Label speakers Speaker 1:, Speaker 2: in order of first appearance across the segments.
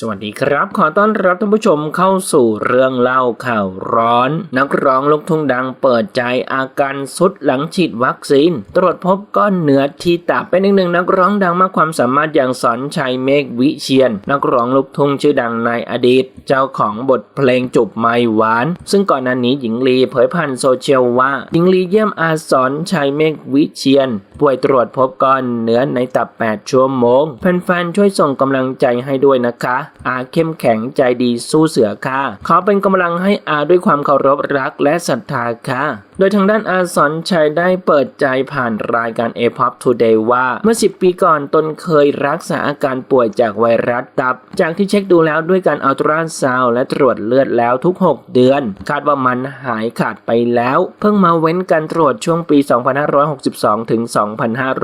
Speaker 1: สวัสดีครับ ขอต้อนรับท่านผู้ชมเข้าสู่เรื่องเล่าข่าวร้อน นักร้องลูกทุ่งดังเปิดใจอาการสุดหลังฉีดวัคซีน ตรวจพบก้อนเนื้อที่ตับเป็นอีกหนึ่งนักร้องดังมากความสามารถอย่างสอนชัยเมฆวิเชียน นักร้องลูกทุ่งชื่อดังในอดีต เจ้าของบทเพลงจุบไม้หวาน ซึ่งก่อนหน้านี้หญิงลีเผยผ่านโซเชียลว่าหญิงลีเยี่ยมอาสอนชัยเมฆวิเชียน ป่วยตรวจพบก้อนเนื้อในตับ 8 ชั่วโมงแฟนๆช่วยส่งกำลังใจให้ด้วยนะคะอาเข้มแข็งใจดีสู้เสือค่ะขอเป็นกำลังให้อาด้วยความเคารพรักและศรัทธาค่ะ โดยทางด้านอาสอนชัยได้เปิดใจผ่านรายการ a p o p Today ว่าเมื่อ 10 ปีก่อนตนเคยรักษาอาการป่วยจากไวรัสตับ จากที่เช็คดูแล้วด้วยการอัลตราซาวและตรวจเลือดแล้วทุก 6 เดือน คาดว่ามันหายขาดไปแล้ว เพิ่งมาเว้นการตรวจช่วงปี 2562 ถึง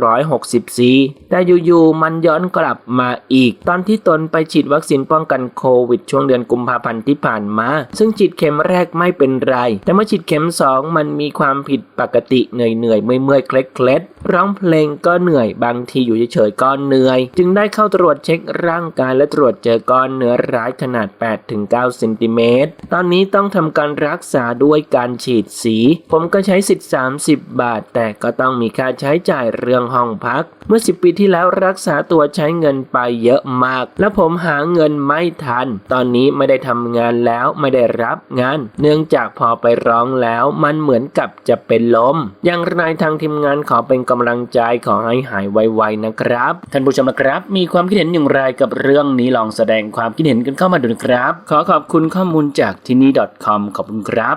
Speaker 1: 2564 แต่อยู่ๆ มันย้อนกลับมาอีก ตอนที่ตนไปฉีดวัคซีนป้องกันโควิด ช่วงเดือนกุมภาพันธ์ที่ผ่านมา ซึ่งฉีดเข็มแรกไม่เป็นไร แต่เมื่อฉีดเข็ม 2 มันมีีความผิดปกติเหนื่อยเหนื่อยเมื่อยเมื่อยเคล็ดเคล็ดร้องเพลงก็เหนื่อยบางทีอยู่เฉยๆก็เหนื่อย จึงได้เข้าตรวจเช็คร่างกายและตรวจเจอก้อนเนื้อร้ายขนาด 8-9เซนติเมตรตอนนี้ต้องทำการรักษาด้วยการฉีดสี ผมก็ใช้สิทธิ์ 30 บาท แต่ก็ต้องมีค่าใช้จ่ายเรื่องห้องพัก เมื่อ 10 ปีที่แล้วรักษาตัวใช้เงินไปเยอะมาก และผมหาเงินไม่ทัน ตอนนี้ไม่ได้ทำงานแล้วไม่ได้รับงาน เนื่องจากพอไปร้องแล้วมันเหมือนกับจะเป็นลม อย่างไรทางทีมงานขอเป็นกำลังใจขอให้หายไวๆนะครับ ท่านผู้ชมนะครับ มีความคิดเห็นอย่างไรกับเรื่องนี้ลองแสดงความคิดเห็นกันเข้ามาดูนะครับ ขอขอบคุณข้อมูลจากที่นี่ .com ขอบคุณครับ